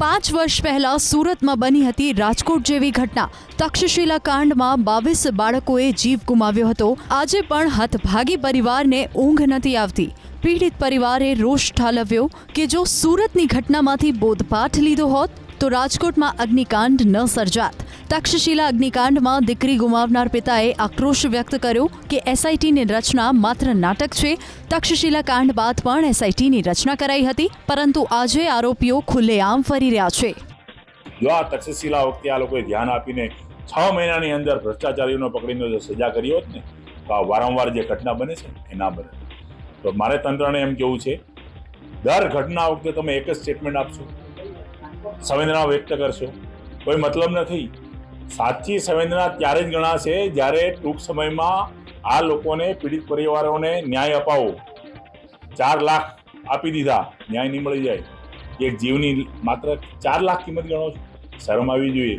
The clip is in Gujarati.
પાંચ વર્ષ પહેલા સુરતમાં બની હતી રાજકોટ જેવી ઘટના. તક્ષશિલા કાંડમાં બાવીસ બાળકોએ જીવ ગુમાવ્યો હતો. આજે પણ હતભાગી પરિવારને ઊંઘ નથી આવતી. પીડિત પરિવારે રોષ ઠાલવ્યો કે જો સુરતની ઘટનામાંથી બોધપાઠ લીધો હોત તો રાજકોટમાં અગ્નિકાંડ ન સર્જાત. તક્ષશિલા અગ્નિકાંડમાં દીકરી ગુમાવનાર પિતાએ આક્રોશ વ્યક્ત કર્યો કે એસઆઈટીની રચના માત્ર નાટક છે. તક્ષશિલા કાંડ બાદ પણ એસઆઈટીની રચના કરાઈ હતી, પરંતુ આજે આરોપીઓ ખુલ્લેઆમ ફરી રહ્યા છે. જો આ તક્ષશિલા વખતે આ લોકોએ ધ્યાન આપીને છ મહિનાની અંદર ભ્રષ્ટાચારીઓને પકડીને જો સજા કરી હોત ને, તો આ વારંવાર જે ઘટના બને છે એ ના બને. તો મારે તંત્રને એમ કેવું છે, દર ઘટના વખતે તમે એક જ સ્ટેટમેન્ટ આપશો? સંવેદના વ્યક્ત કરશો. કોઈ મતલબ નથી. સાચી સંવેદના ત્યારે જ ગણાશે જ્યારે ટૂંક સમયમાં આ લોકોને પીડિત પરિવારોને ન્યાય અપાવો. ચાર લાખ આપી દીધા, ન્યાય નહીં મળી જાય. એક જીવની માત્ર ચાર લાખ કિંમત ગણો શરમ આવી જોઈએ.